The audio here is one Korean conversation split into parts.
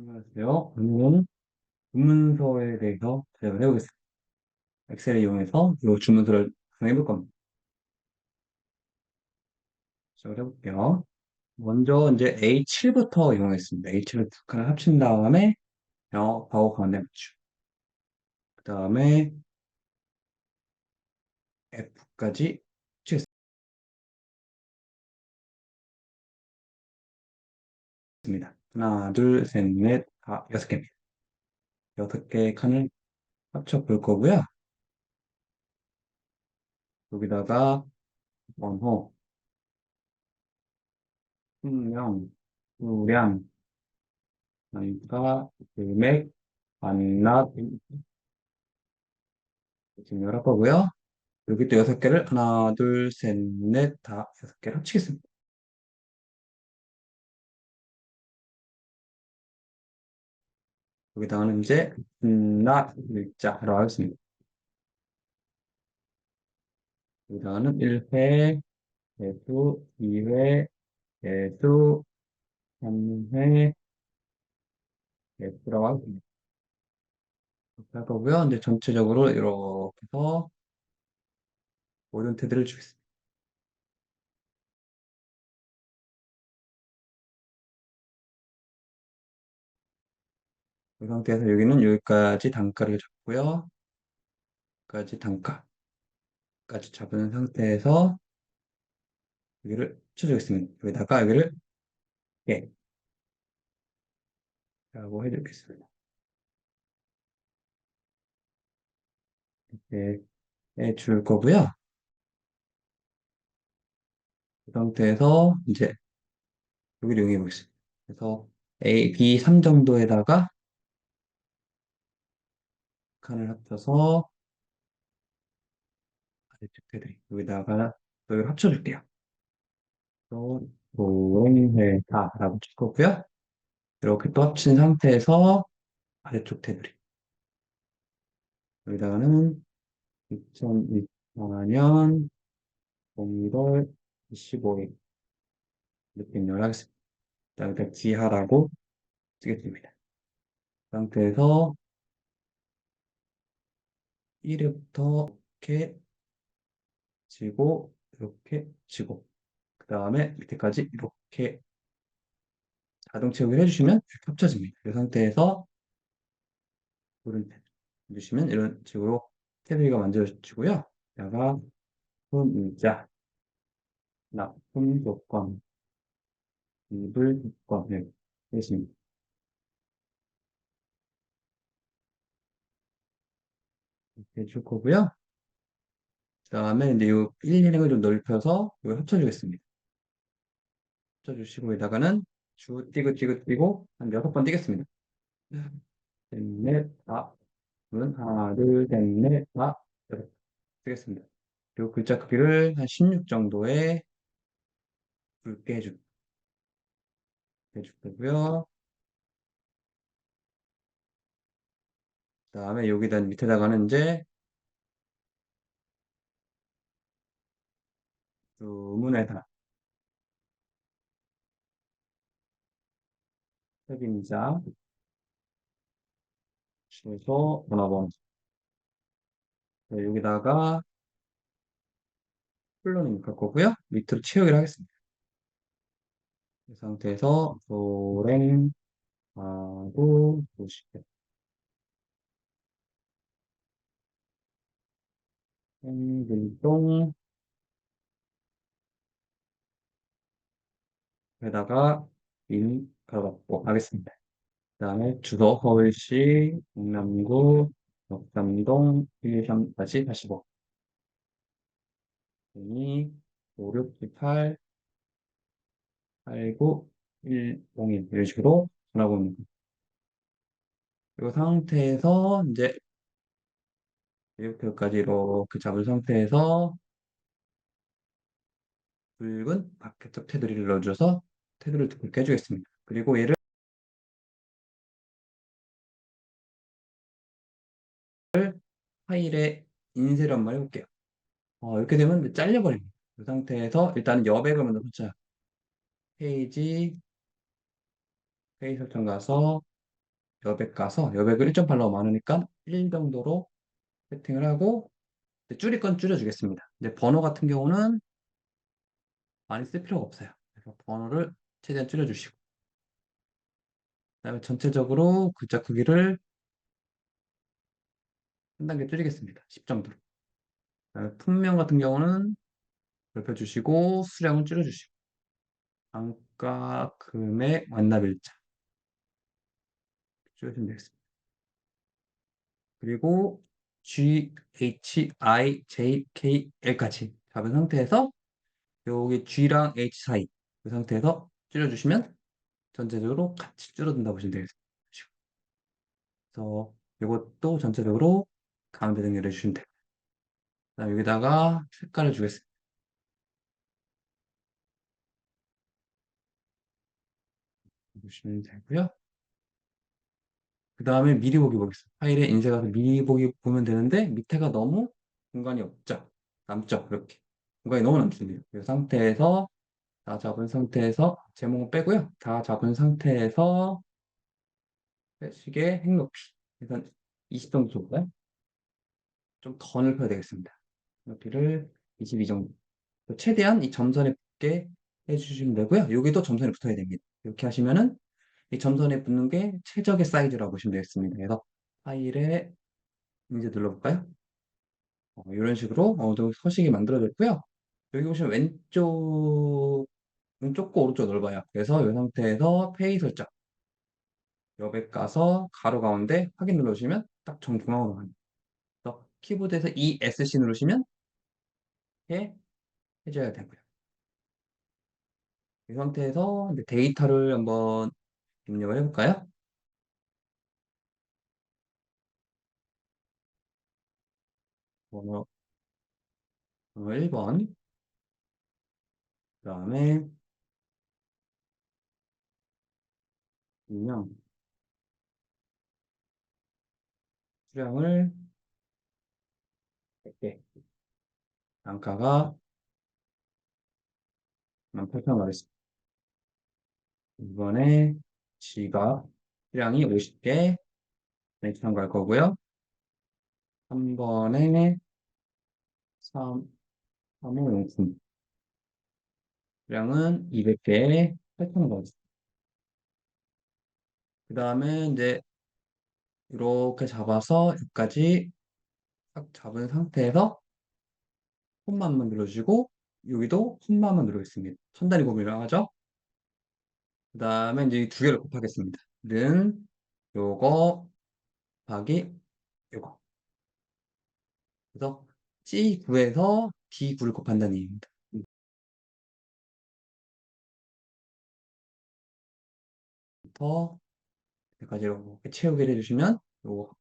안녕하세요. 오늘은 주문서에 대해서 대답을 해보겠습니다. 엑셀을 이용해서 이 주문서를 구성해볼 겁니다. 시작을 해볼게요. 먼저 이제 A7부터 이용하겠습니다. A7을 두 칸을 합친 다음에 영업하고 가운데 맞추. 그 다음에 F까지 치겠습니다. 하나, 둘, 셋, 넷, 다 여섯 개입니다. 여섯 개의 칸을 합쳐 볼 거고요. 여기다가 원호, 분명, 수량, 단가, 금액, 반납, 지금 열할 거고요. 여기 또 여섯 개를 하나, 둘, 셋, 넷, 다 여섯 개를 합치겠습니다. 여기다가는 이제 나 일자로 하겠습니다. 여기다가는 1회, 개수, 2회, 개수, 3회, 개수라고 하겠습니다. 이렇게 할 거고요. 이제 전체적으로 이렇게 해서 모든 테드를 주겠습니다. 이 상태에서 여기는 여기까지 단가를 잡고요. 여기까지 단가까지 잡은 상태에서 여기를 쳐주겠습니다. 여기다가 여기를 예 라고 해주겠습니다. 이렇게 해줄 거고요. 그 상태에서 이제 여기를 이용해 보겠습니다. 그래서 A, B 3 정도에다가 칸을 합쳐서 아래쪽 테두리 여기다가 여기 합쳐줄게요. 동회다라고 칠 거고요. 이렇게 또 합친 상태에서 아래쪽 테두리 여기다가는 2024년 1월 25일 이렇게 입력을 하겠습니다. 여기다 기하라고 쓰겠습니다. 그 상태에서 1회부터 이렇게 지고 이렇게 지고 그 다음에 밑에까지 이렇게 자동 채우기를 해주시면 이렇게 합쳐집니다. 이 상태에서 오른 해주시면 이런 식으로 테두리가 만들어지고요. 여기다가 손일자 납품 조건 입을 조건 네, 되겠습니다. 이렇게 해줄 거고요. 그 다음에 이제 이 1, 2행을 좀 넓혀서 이걸 합쳐주겠습니다. 합쳐주시고 여기다가는 주 띄고 띄고 띄고 한 여섯 번 띄겠습니다. 셋, 넷, 다. 은 하나, 둘, 셋, 넷, 다. 이렇게 쓰겠습니다. 그리고 글자 크기를 한 16 정도의 굵게 해줄, 해줄 거고요. 다음에 여기다 밑에다가는 이제 주문에다 책임자 주소 전화번호 네, 여기다가 플로닝 갈 거고요. 밑으로 채우기를 하겠습니다. 이 상태에서 도랭 하고 보시게 행길동 에다가 인 걸어갖고 하겠습니다. 그 다음에 주소 서울시 강남구 역삼동 123-45 2 5 6 7 8 8 9 1 0 1 이런 식으로 전화번호입니다. 이 상태에서 이제 이렇게까지 이렇게 잡은 상태에서 붉은 바깥쪽 테두리를 넣어줘서 테두리를 굵게 해주겠습니다. 그리고 얘를 파일에 인쇄를 한번 해볼게요. 어, 이렇게 되면 잘려버립니다. 그 상태에서 일단 여백을 먼저 붙여요. 페이지, 페이지 설정 가서 여백 가서 여백을 1.8로 많으니까 1 정도로 세팅을 하고 줄일 건 줄여주겠습니다. 이제 번호 같은 경우는 많이 쓸 필요가 없어요. 그래서 번호를 최대한 줄여주시고 그 다음에 전체적으로 글자 크기를 한 단계 줄이겠습니다. 10 정도로. 그 다음에 품명 같은 경우는 넓혀주시고 수량은 줄여주시고 단가, 금액, 완납 일자 줄여주면 되겠습니다. 그리고 G, H, I, J, K, L까지 잡은 상태에서 여기 G랑 H 사이 그 상태에서 줄여주시면 전체적으로 같이 줄어든다 보시면 되겠습니다. 그래서 이것도 전체적으로 가운데 정렬해 주시면 돼요. 그다음 여기다가 색깔을 주겠습니다. 보시면 되고요. 그 다음에 미리 보기 보겠습니다. 파일에 인쇄 가서 미리 보기 보면 되는데 밑에가 너무 공간이 없죠. 남죠. 이렇게. 공간이 너무 남습니다. 이 상태에서 다 잡은 상태에서 제목은 빼고요. 다 잡은 상태에서 빼시게 행높이 일단 20 정도 좁아요. 좀 더 넓혀야 되겠습니다. 높이를 22 정도. 최대한 이 점선에 붙게 해주시면 되고요. 여기도 점선에 붙어야 됩니다. 이렇게 하시면은 이 점선에 붙는 게 최적의 사이즈라고 보시면 되겠습니다. 그래서 파일에 이제 눌러볼까요? 어, 이런 식으로 정도 서식이 만들어졌고요. 여기 보시면 왼쪽 왼쪽과 오른쪽 넓어요. 그래서 이 상태에서 페이 설정 여백 가서 가로 가운데 확인 눌러주시면 딱 정중앙으로. 그래서 키보드에서 ESC 누르시면 이렇게 해줘야 되고요. 이 상태에서 데이터를 한번 입력을 해볼까요? 번호, 번호 1번 그 다음에 인형 수량을 100개 단가가 18,000원 하겠습니다. 이번에 지갑 수량이 50개 렌치한 갈 거고요. 3번에 3, 3호 용품 수량은 200개에 8,000원 가겠습니다. 그 다음에 이제 이렇게 잡아서 여기까지 딱 잡은 상태에서 홈만만 눌러주시고 여기도 홈만만 누르겠습니다. 천단위 곱이라고 하죠. 그 다음에 이제 두 개를 곱하겠습니다. 는 요거 곱하기 요거 그래서 C9에서 D9를 곱한다는 얘기입니다. 부터 여기까지 이렇게 채우기를 해주시면 요거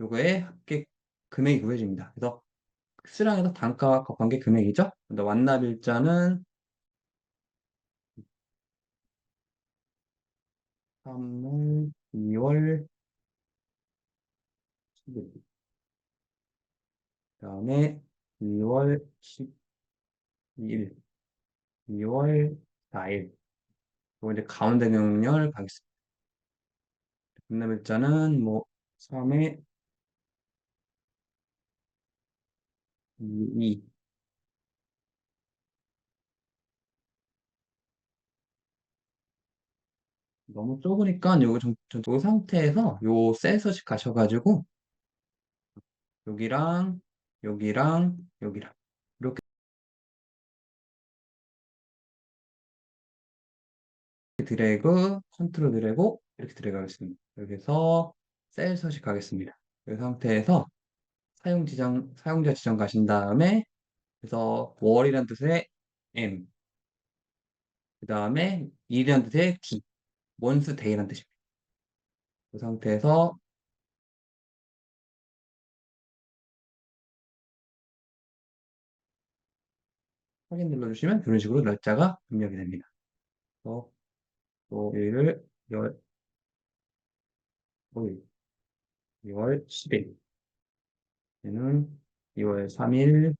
요거의 합계 금액이 구해집니다. 그래서 수량에서 단가와 곱한 게 금액이죠. 근데 완납일자는 3월, 2월, 11일. 그 다음에 2월 12일, 2월 4일. 그리고 이제 가운데 명령을 가겠습니다. 급납일자는 뭐 3회 2, 너무 좁으니까 요거 좀, 좀, 요 상태에서 요 셀 서식 가셔가지고 여기랑 여기랑 여기랑 이렇게 드래그 컨트롤 드래그 이렇게 들어가겠습니다. 여기서 셀 서식 가겠습니다. 이 상태에서 사용 지정 사용자 지정 가신 다음에 그래서 월이란 뜻의 M 그 다음에 일이란 뜻의 D 원스 데이란 뜻입니다. 그 상태에서 확인 눌러주시면 이런 식으로 날짜가 입력이 됩니다. 그래서 토요일을 10, 5일, 2월 10일, 얘는 2월 3일,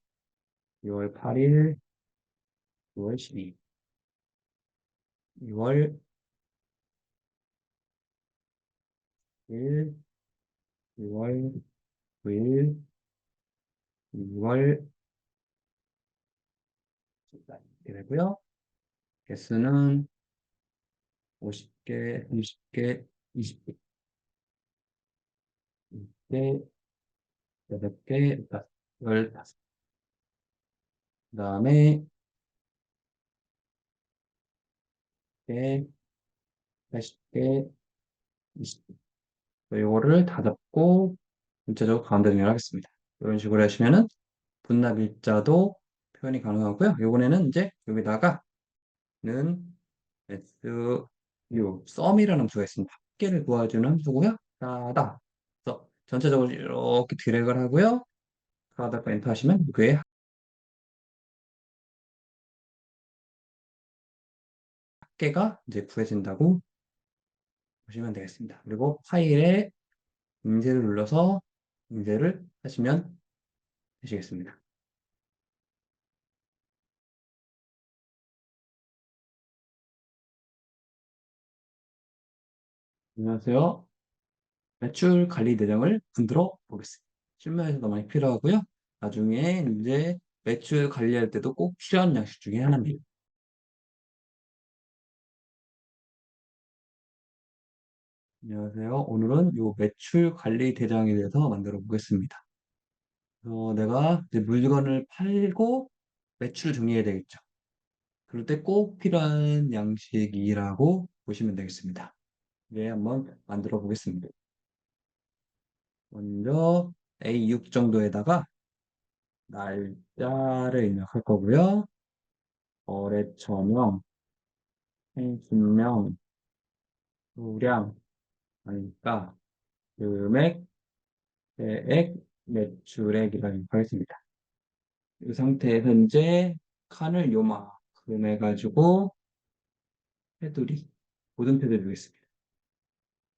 2월 8일, 2월 12일, 2월 1, 2월, 9일, 2월, 이렇게 되고요. 개수는 50개, 30개, 20개. 이때 8개, 15. 그 다음에 개, 80개, 20개. 요거를 다 잡고 전체적으로 가운데 정렬하겠습니다. 이런 식으로 하시면은 분납 일자도 표현이 가능하고요. 요번에는 이제 여기다가 는 s u 썸이라는 함수가 있습니다. 합계를 구해주는 함수고요. 따다. 그래서 전체적으로 이렇게 드래그를 하고요. 가다가 엔터 하시면 그게 합계가 이제 구해진다고 보시면 되겠습니다. 그리고 파일에 인쇄를 눌러서 인쇄를 하시면 되시겠습니다. 안녕하세요. 매출 관리 대장을 만들어 보겠습니다. 실무에서도 많이 필요하고요. 나중에 이제 매출 관리할 때도 꼭 필요한 양식 중에 하나입니다. 안녕하세요. 오늘은 이 매출 관리 대장에 대해서 만들어 보겠습니다. 어, 내가 이제 물건을 팔고 매출을 정리해야 되겠죠. 그럴 때 꼭 필요한 양식이라고 보시면 되겠습니다. 네, 한번 만들어 보겠습니다. 먼저 A6 정도에다가 날짜를 입력할 거고요. 거래처명, 행신명, 수량, 하니까 금액, 계액, 매출액이라고 입력하겠습니다. 이 상태에서 이제 칸을 요만큼 해가지고 테두리, 모든 테두리 주겠습니다.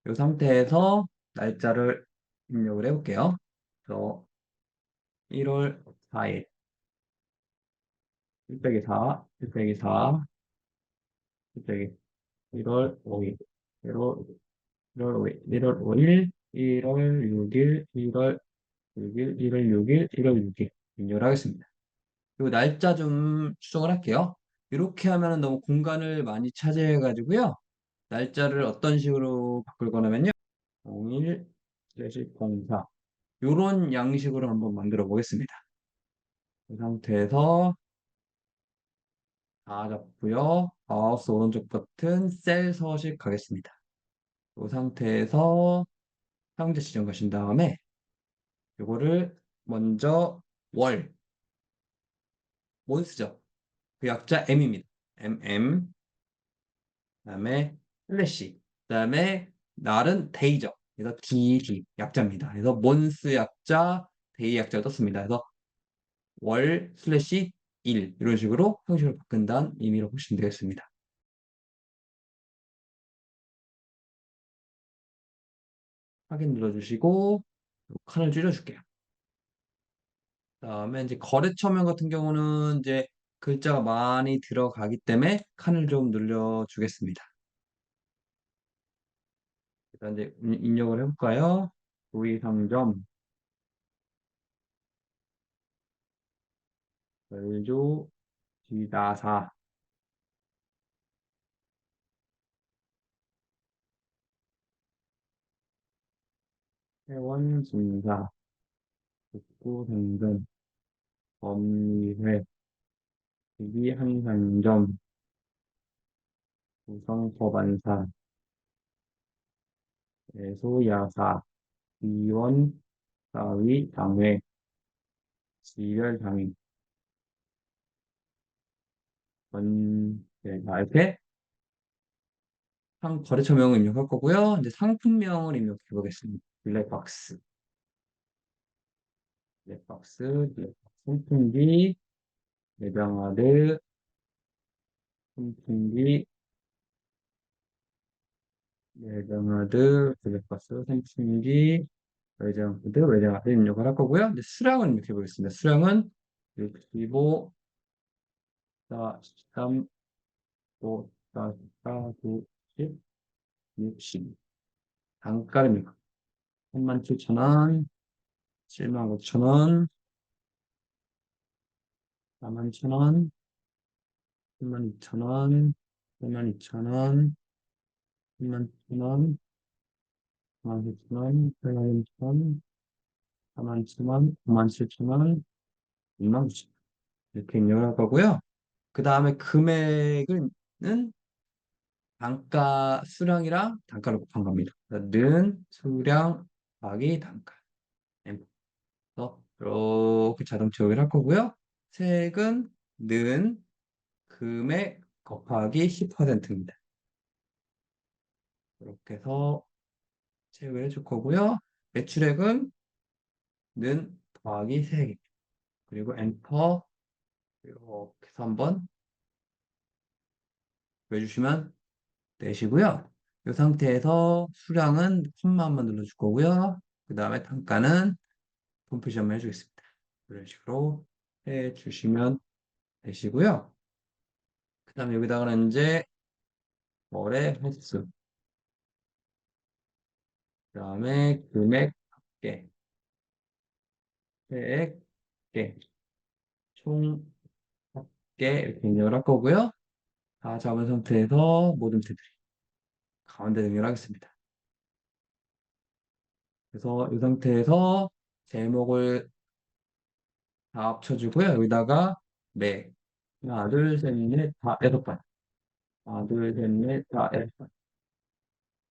이 상태에서 날짜를 입력을 해볼게요. 그래서 1월 4일 1 빼기 4, 1 빼기 4, 1 빼기 1월 5일 1월, 1월 5일 1월 5일 1월 6일 1월 6일 1월 6일 1월 6일 입력을 하겠습니다. 그리고 날짜 좀 수정을 할게요. 이렇게 하면 너무 공간을 많이 차지해 가지고요. 날짜를 어떤 식으로 바꿀 거냐면요. 01 04 이런 양식으로 한번 만들어 보겠습니다. 이 상태에서 다 잡고요. 마우스 오른쪽 버튼 셀 서식 가겠습니다. 이 상태에서 형제 지정 가신 다음에 이거를 먼저 월 몬스죠. 그 약자 m입니다. mm 그다음에 슬래시 그다음에 날은 데이죠. 그래서 DD 약자입니다. 그래서 몬스 약자, 데이 약자가 떴습니다. 그래서 월 슬래시 1 이런 식으로 형식을 바꾼다는 의미로 보시면 되겠습니다. 확인 눌러주시고 칸을 줄여줄게요. 다음에 이제 거래처명 같은 경우는 이제 글자가 많이 들어가기 때문에 칸을 좀 늘려주겠습니다. 일단 이제 입력을 해볼까요? 구이상점 별조 지다사 회원진사 북구생전 범리회 기기한상점 구성법안사 소야사, 이원, 사위, 장회, 지별장애, 원, 네, 이렇게 상 거래처명을 입력할 거고요. 이제 상품명을 입력해 보겠습니다. 블랙박스, 블랙박스, 블랙박스, 선풍기, 매장아드, 선풍기, 외장하드, 블랙박스, 생충기, 외장하드, 외장하드 입력을 할 거고요. 이제 수량은 이렇게 보겠습니다. 수량은 65, 4, 3, 5, 4, 4, 9, 10, 60. 단가입니다. 37,000원, 75,000원, 41,000원, 32,000원, 32,000원, 31,000원, 47,000원, 8,000원, 41,000원, 97,000원, 29,000원. 이렇게 입력할 거고요. 그 다음에 금액은 단가 수량이랑 단가를 곱한 겁니다. 는 수량 더하기 단가. 그래서 이렇게 자동 채우기를 할 거고요. 세액은 는 금액 곱하기 10%입니다. 이렇게 해서 채우해 줄 거고요. 매출액은 는 더하기 세액입니다. 그리고 엔터 이렇게 해서 한번 보여주시면 되시고요. 이 상태에서 수량은 콤마만 눌러줄 거고요. 그 다음에 단가는 펌프시험을 해주겠습니다. 이런 식으로 해주시면 되시고요. 그 다음에 여기다가는 이제 거래 횟수 그 다음에 금액 개 세액 개총 합계 이렇게 입력을 할 거고요. 다 잡은 상태에서 모든 테두리 가운데 등열하겠습니다. 그래서 이 상태에서 제목을 다 합쳐주고요. 여기다가 매 하나 둘 셋 넷 다 여섯 번 하나 둘 셋 넷 다 여섯 번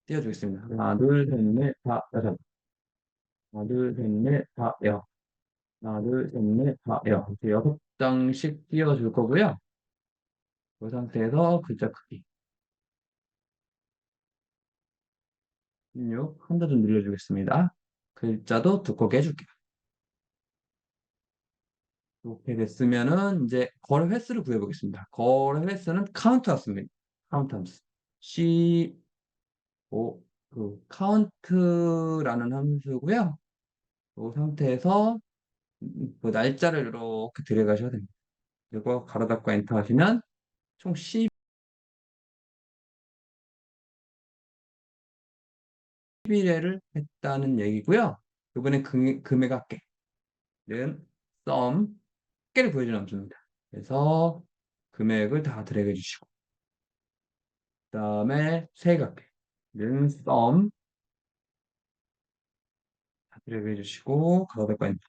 띄워주겠습니다. 하나 둘 셋 넷 다 여섯 번 하나 둘 셋 넷 다 여 하나 둘 셋 넷 다 여 이렇게 여섯 장씩 띄워줄 거고요. 이 상태에서 글자 크기 16 한더 좀 늘려주겠습니다. 글자도 두껍게 해줄게요. 이렇게 됐으면은 이제 거래 횟수를 구해보겠습니다. 거래 횟수는 카운트 였습니다. 카운트 함수. C O 그 카운트라는 함수고요. 이 상태에서 그 날짜를 이렇게 들여가셔야 됩니다. 그리고 가로 닫고 엔터 하시면 총 11회를 했다는 얘기고요. 이번에 금, 금액 합계는 썸 합계를 보여주는 함수입니다. 그래서 금액을 다 드래그 해주시고 그 다음에 세액 합계는 썸 다 드래그 해주시고 가로 닫고 엔터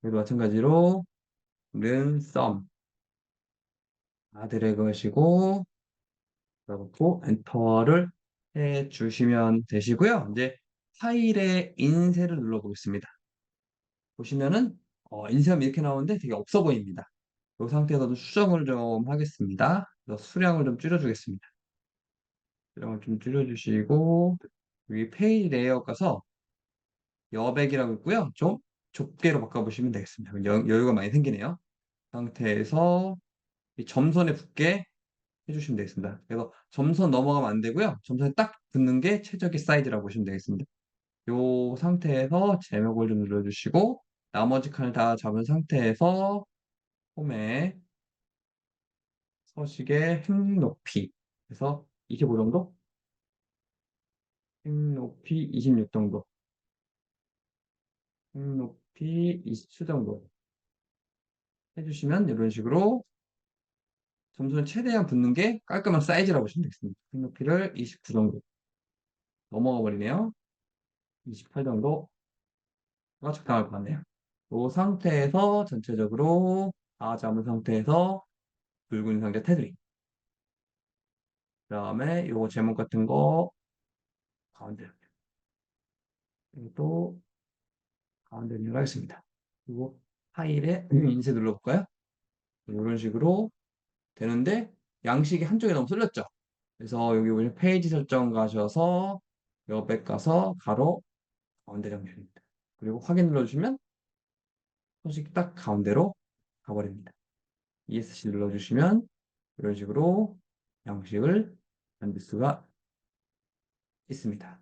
그리고 마찬가지로 는 썸. 다 드래그 하시고 그리고 엔터를 해 주시면 되시고요. 이제 파일의 인쇄를 눌러 보겠습니다. 보시면은 어, 인쇄하면 이렇게 나오는데 되게 없어 보입니다. 이 상태에서도 수정을 좀 하겠습니다. 그래서 수량을 좀 줄여주겠습니다. 수량을 좀 줄여주시고 여기 페이지 레이어 가서 여백이라고 있고요. 좀 좁게로 바꿔보시면 되겠습니다. 여, 유가 많이 생기네요. 상태에서 이 점선에 붙게 해주시면 되겠습니다. 그래서 점선 넘어가면 안 되고요. 점선에 딱 붙는 게 최적의 사이즈라고 보시면 되겠습니다. 이 상태에서 제목을 좀 눌러주시고 나머지 칸을 다 잡은 상태에서 홈에 서식의 행 높이 그래서 25 정도? 행 높이 26 정도 높이 20초 정도 해주시면 이런 식으로 점수는 최대한 붙는 게 깔끔한 사이즈라고 보시면 되겠습니다. 높이를 29 정도 넘어가 버리네요. 28 정도가 적당할 것 같네요. 이 상태에서 전체적으로 다 잡은 상태에서 붉은 상자 테두리 그 다음에 요 제목 같은 거 가운데 이렇게 또 가운데 입력하겠습니다. 그리고 파일에 인쇄 눌러볼까요? 이런 식으로 되는데 양식이 한쪽에 너무 쏠렸죠? 그래서 여기 우리 페이지 설정 가셔서 여백 가서 가로 가운데 정렬입니다. 그리고 확인 눌러주시면 소식이 딱 가운데로 가버립니다. ESC 눌러주시면 이런 식으로 양식을 만들 수가 있습니다.